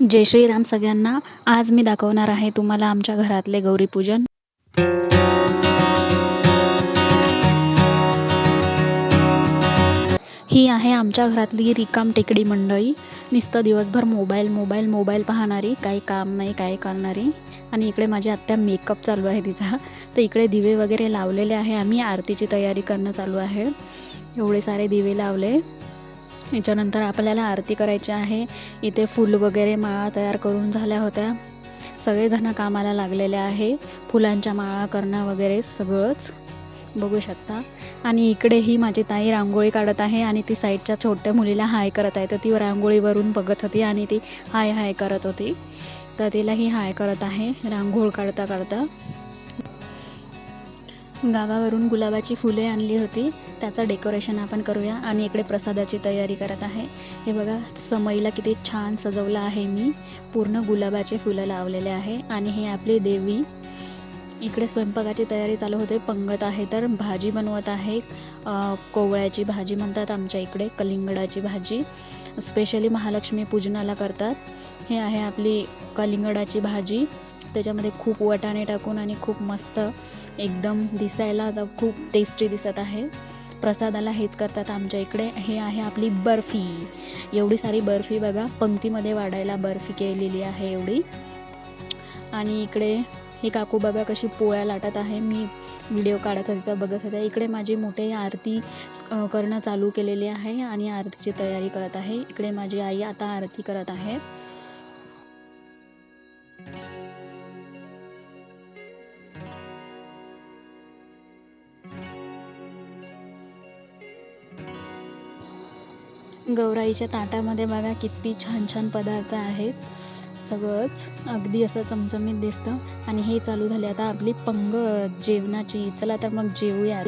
जय श्रीराम सगळ्यांना. आज मी दाखवणार आहे तुम्हाला आमच्या घरातले गौरीपूजन ही आहे आमच्या घरातली रिकाम टेकडी मंडळी. नुसतं दिवसभर मोबाईल मोबाईल मोबाईल पाहणारी. काही काम नाही काय करणारी. आणि इकडे माझी आत्या मेकअप चालू आहे तिचा. तर इकडे दिवे वगैरे लावलेले आहे. आम्ही आरतीची तयारी करणं चालू आहे. एवढे सारे दिवे लावले. याच्यानंतर आपल्याला आरती करायची आहे. इथे फूल वगैरे माळा तयार करून झाल्या होत्या. सगळेजण कामाला लागलेले आहे. फुलांच्या माळा करणं वगैरे सगळंच. बघू शकता. आणि इकडे ही माझी ताई रांगोळी काढत आहे आणि ती साईडच्या छोट्या मुलीला हाय करत आहे. तर ती रांगोळीवरून बघत होती आणि ती हाय हाय करत होती. तर तिलाही हाय करत आहे. रांगोळ काढता काढता. गावावरून गुलाबाची फुले आणली होती. त्याचं डेकोरेशन आपण करूया. आणि इकडे प्रसादाची तयारी करत आहे. हे बघा समईला किती छान सजवलं आहे मी. पूर्ण गुलाबाचे फुलं लावलेले आहे. आणि हे आपली देवी. इकडे स्वयंपाकाची तयारी चालू होते. पंगत आहे तर भाजी बनवत आहे. कोवळ्याची भाजी म्हणतात आमच्या इकडे कलिंगडाची भाजी. स्पेशली महालक्ष्मी पूजनाला करतात. हे आहे आपली कलिंगडाची भाजी. त्याच्यामध्ये खूप वटाणे टाकून आणि खूप मस्त एकदम दिसायला आता खूप टेस्टी दिसत आहे. प्रसादाला हेच करतात आमच्या इकडे. हे आहे आपली बर्फी. एवढी सारी बर्फी बघा पंक्तीमध्ये वाढायला बर्फी केलेली आहे एवढी. आणि इकडे हे काकू बघा कशी पोळ्या लाटत आहे. मी व्हिडिओ काढत होते बघत होते. इकडे माझी मोठे आरती करणं चालू केलेली आहे आणि आरतीची तयारी करत आहे. इकडे माझी आई आता आरती करत आहे. गौराईच्या ताटामध्ये बघा किती छान छान पदार्थ आहेत. सगळंच अगदी असं चमचमीत दिसतं. आणि हे चालू झाले आता आपली पंगत जेवणाची. चला तर मग जेवूया.